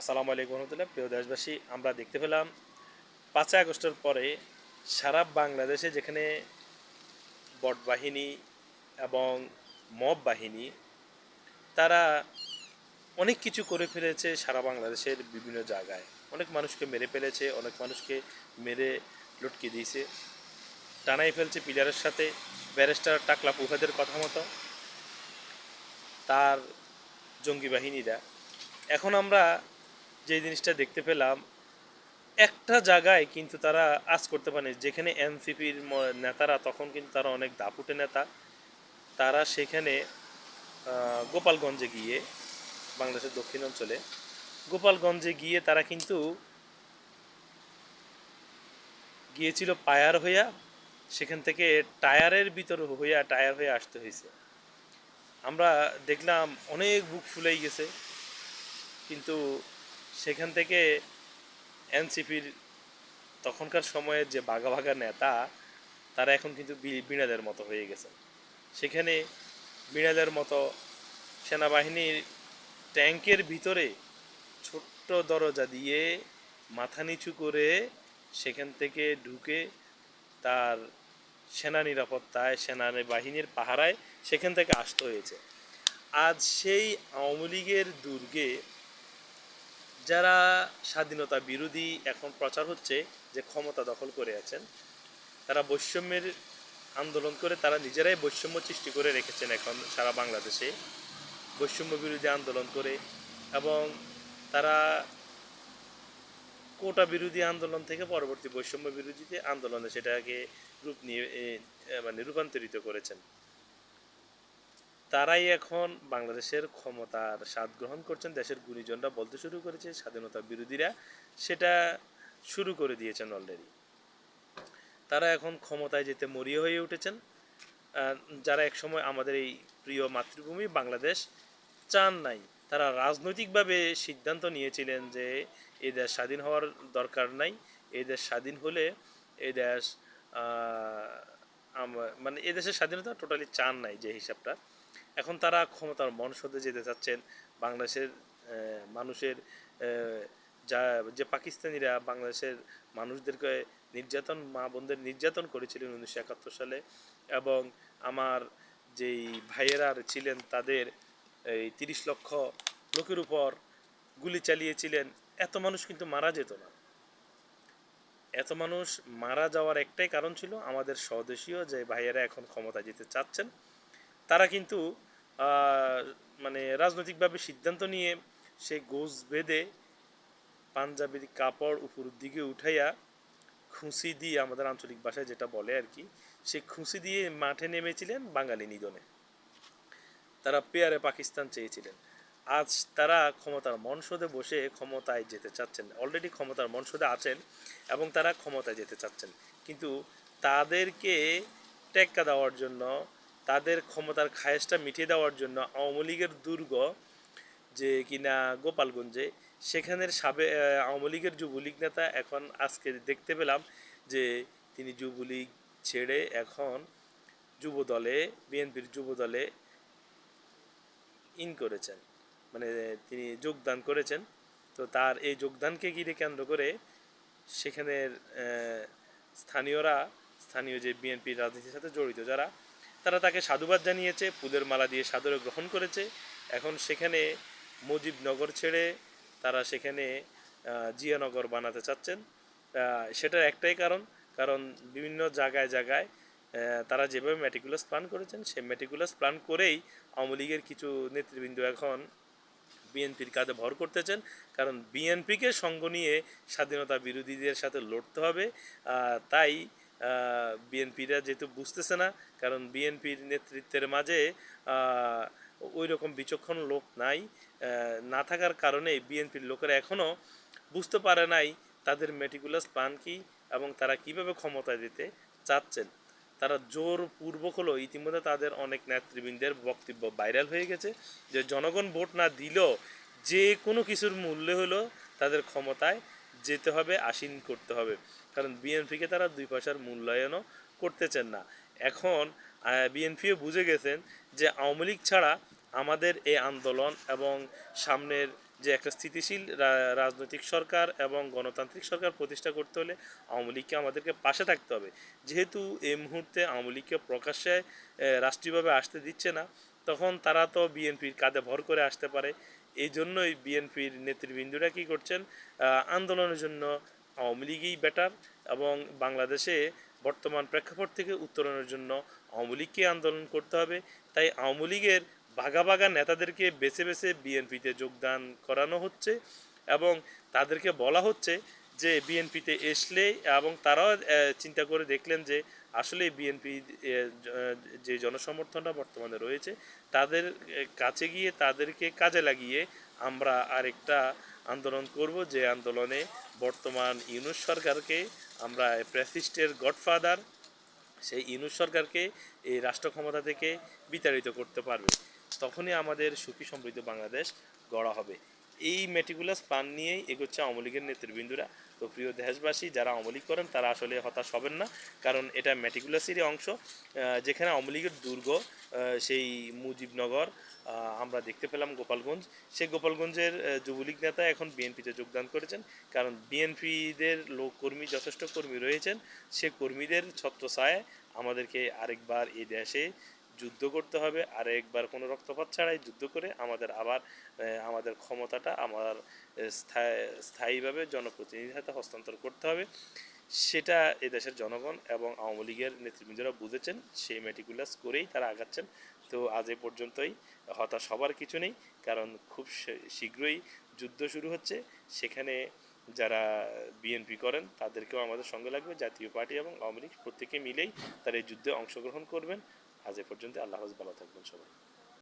আসসালামু আলাইকুম রহমতুল্লাহ, প্রিয় দেশবাসী, আমরা দেখতে পেলাম পাঁচই আগস্টের পরে সারা বাংলাদেশে যেখানে বট বাহিনী এবং মব বাহিনী, তারা অনেক কিছু করে ফেলেছে সারা বাংলাদেশের বিভিন্ন জায়গায়। অনেক মানুষকে মেরে ফেলেছে, অনেক মানুষকে মেরে লটকে দিয়েছে। টানাই ফেলছে পিলারের সাথে, ব্যারিস্টার টাকলা পুহাদের কথা মতো, তার জঙ্গি বাহিনীরা। এখন আমরা যে জিনিসটা দেখতে পেলাম, একটা জায়গায় কিন্তু তারা আজ করতে পারেনি। যেখানে এনসিপির নেতারা, তখন কিন্তু তারা অনেক দাপুটে নেতা। তারা সেখানে গোপালগঞ্জে গিয়ে, বাংলাদেশের দক্ষিণ অঞ্চলে, গোপালগঞ্জে গিয়ে তারা কিন্তু গিয়েছিল পায়ার হইয়া, সেখান থেকে টায়ারের ভিতর হইয়া টায়ার হয়ে আসতে হয়েছে আমরা দেখলাম অনেক বুক ফুলেই গেছে, কিন্তু সেখান থেকে এনসিপির তখনকার সময়ে যে বাঘা বাঘা নেতা, তারা এখন কিন্তু বিড়ালের মতো হয়ে গেছে। সেখানে বিড়ালের মতো সেনাবাহিনীর ট্যাঙ্কের ভিতরে ছোট্ট দরজা দিয়ে মাথা নিচু করে সেখান থেকে ঢুকে তার সেনা নিরাপত্তায় সেনা বাহিনীর পাহারায় সেখান থেকে আসতে হয়েছে। আজ সেই আওয়ামী লীগের দুর্গে যারা স্বাধীনতা বিরোধী এখন প্রচার হচ্ছে, যে ক্ষমতা দখল করে আছেন, তারা বৈষম্যের আন্দোলন করে তারা নিজেরাই বৈষম্য সৃষ্টি করে রেখেছেন এখন সারা বাংলাদেশে। বৈষম্য বিরোধী আন্দোলন করে এবং তারা কোটা বিরোধী আন্দোলন থেকে পরবর্তী বৈষম্য বিরোধীতে আন্দোলনে সেটাকে রূপ নিয়ে মানে রূপান্তরিত করেছেন। তারাই এখন বাংলাদেশের ক্ষমতার স্বাদ গ্রহণ করছেন, দেশের গুণীজনরা বলতে শুরু করেছে, স্বাধীনতা বিরোধীরা সেটা শুরু করে দিয়েছেন অলরেডি তারা এখন ক্ষমতায় যেতে মরিয়া হয়ে উঠেছেন। যারা একসময় আমাদের এই প্রিয় মাতৃভূমি বাংলাদেশ চান নাই, তারা রাজনৈতিকভাবে সিদ্ধান্ত নিয়েছিলেন যে এই দেশ স্বাধীন হওয়ার দরকার নাই এই দেশ স্বাধীন হলে এই দেশ মানে এই দেশের স্বাধীনতা টোটালি চান নাই, যে হিসাবটা। এখন তারা ক্ষমতার মনসদে যেতে চাচ্ছেন। বাংলাদেশের মানুষের যা, যে পাকিস্তানিরা বাংলাদেশের মানুষদেরকে নির্যাতন, মা বোনদের নির্যাতন করেছিলেন উনিশশো একাত্তর সালে এবং আমার যেই ভাইয়েরা ছিলেন তাদের এই তিরিশ লক্ষ লোকের উপর গুলি চালিয়েছিলেন, এত মানুষ কিন্তু মারা যেত না। এত মানুষ মারা যাওয়ার একটাই কারণ ছিল আমাদের স্বদেশীয় যে ভাইয়েরা এখন ক্ষমতা যেতে চাচ্ছেন, তারা কিন্তু মানে রাজনৈতিকভাবে সিদ্ধান্ত নিয়ে সে গোজ বেঁধে পাঞ্জাবির কাপড় উপর দিকে উঠাইয়া খুঁসি দিয়ে আমাদের আঞ্চলিক ভাষায় যেটা বলে আর কি, সে খুঁসি দিয়ে মাঠে নেমেছিলেন বাঙালি নিধনে। তারা পেয়ারে পাকিস্তান চেয়েছিলেন। আজ তারা ক্ষমতার মনসদে বসে ক্ষমতায় যেতে চাচ্ছেন। অলরেডি ক্ষমতার মনসদে আছেন এবং তারা ক্ষমতায় যেতে চাচ্ছেন। কিন্তু তাদেরকে টেক্কা দেওয়ার জন্য তাদের ক্ষমতার খায়েশটা মিটিয়ে দেওয়ার জন্য আওয়ামী লীগের দুর্গ যে কিনা গোপালগঞ্জে, সেখানের সাবে আওয়ামী লীগের যুবলীগ নেতা এখন আজকে দেখতে পেলাম যে তিনি যুবলীগ ছেড়ে এখন যুব দলে বিএনপির যুব দলে ইন করেছেন। মানে তিনি যোগদান করেছেন। তো তার এই যোগদানকে ঘিরে কেন্দ্র করে সেখানের স্থানীয়রা, স্থানীয় যে বিএনপির রাজনীতির সাথে জড়িত যারা তারা তাকে সাধুবাদ জানিয়েছে ফুলের মালা দিয়ে সাদরে গ্রহণ করেছে। এখন সেখানে মুজিবনগর ছেড়ে তারা সেখানে জিয়ানগর বানাতে চাচ্ছেন। সেটার একটাই কারণ কারণ বিভিন্ন জায়গায় জায়গায় তারা যেভাবে ম্যাটিকুলাস প্ল্যান করেছেন, সেই ম্যাটিকুলাস প্ল্যান করেই আওয়ামী লীগের কিছু নেতৃবৃন্দ এখন বিএনপির কাঁধে ভর করতেছেন। কারণ বিএনপিকে সঙ্গ নিয়ে স্বাধীনতা বিরোধীদের সাথে লড়তে হবে তাই বিএনপিরা যেহেতু বুঝতেছে না, কারণ বিএনপির নেতৃত্বের মাঝে ওই রকম বিচক্ষণ লোক নাই না থাকার কারণে বিএনপির লোকেরা এখনও বুঝতে পারে নাই তাদের মেটিকুলাস প্ল্যান কি এবং তারা কীভাবে ক্ষমতায় দিতে চাচ্ছেন। তারা জোর পূর্বক হলো ইতিমধ্যে তাদের অনেক নেতৃবৃন্দের বক্তব্য ভাইরাল হয়ে গেছে যে জনগণ ভোট না দিলেও যে কোনো কিছুর মূল্যে হলো তাদের ক্ষমতায় যেতে হবে আসীন করতে হবে। কারণ বিএনপিকে তারা দুই পয়সার মূল্যায়নও করতেছেন না। এখন বিএনপিও বুঝে গেছেন যে আওয়ামী লীগ ছাড়া আমাদের এই আন্দোলন এবং সামনের যে একটা স্থিতিশীল রাজনৈতিক সরকার এবং গণতান্ত্রিক সরকার প্রতিষ্ঠা করতে হলে আওয়ামী লীগকে আমাদেরকে পাশে থাকতে হবে। যেহেতু এই মুহূর্তে আওয়ামী লীগকে প্রকাশ্যে রাষ্ট্রীয়ভাবে আসতে দিচ্ছে না তখন তারা তো বিএনপির কাঁধে ভর করে আসতে পারে। এই জন্যই বিএনপির নেতৃবৃন্দরা কী করছেন? আন্দোলনের জন্য আওয়ামী লীগই বেটার এবং বাংলাদেশে বর্তমান প্রেক্ষাপট থেকে উত্তরণের জন্য আওয়ামী লীগকে আন্দোলন করতে হবে। তাই আওয়ামী লীগের ভাগা ভাগা নেতাদেরকে বেছে বেছে বিএনপিতে যোগদান করানো হচ্ছে এবং তাদেরকে বলা হচ্ছে যে বিএনপিতে আসলে এবং তারাও চিন্তা করে দেখলেন যে আসলে বিএনপি যে জনসমর্থনটা বর্তমানে রয়েছে, তাদের কাছে গিয়ে তাদেরকে কাজে লাগিয়ে আমরা আরেকটা আন্দোলন করব। যে আন্দোলনে বর্তমান ইউনুস সরকারকে আমরা প্রেসিস্টের গডফাদার, সেই ইউনুস সরকারকে এই রাষ্ট্র ক্ষমতা থেকে বিতাড়িত করতে পারবে। তখনই আমাদের সুখী সমৃদ্ধ বাংলাদেশ গড়া হবে। এই মেটিকুলাস প্ল্যান নিয়েই এগোচ্ছে আওয়ামী লীগের নেতৃবৃন্দরা। তো প্রিয় দেশবাসী, যারা আওয়ামী লীগ করেন, তারা আসলে হতাশ হবেন না। কারণ এটা মেটিকুলাসেরই অংশ। যেখানে আওয়ামী লীগের দুর্গ সেই মুজিবনগর আমরা দেখতে পেলাম গোপালগঞ্জ। সেই গোপালগঞ্জের যুবলীগ নেতা এখন বিএনপিতে যোগদান করেছেন। কারণ বিএনপিদের লোক কর্মী যথেষ্ট কর্মী রয়েছেন। সে কর্মীদের ছত্রছায়ায় আমাদেরকে আরেকবার এই দেশে যুদ্ধ করতে হবে, আর একবার কোনো রক্তপাত ছাড়াই যুদ্ধ করে আমাদের আবার আমাদের ক্ষমতাটা আমার স্থায়ীভাবে জনপ্রতিনিধির হাতে হস্তান্তর করতে হবে। সেটা এদেশের জনগণ এবং আওয়ামী লীগের নেতৃবৃন্দরা বুঝেছেন, সেই মেটিকুলাস করেই তারা আগাচ্ছেন। তো আজ এ পর্যন্তই, হতাশ হবার কিছু নেই, কারণ খুব শীঘ্রই যুদ্ধ শুরু হচ্ছে। সেখানে যারা বিএনপি করেন, তাদেরকেও আমাদের সঙ্গে লাগবে। জাতীয় পার্টি এবং আওয়ামী লীগ প্রত্যেকে মিলেই তারা এই যুদ্ধে অংশগ্রহণ করবেন। আজ এ পর্যন্ত আল্লাহ ভালো থাকবেন সবাই।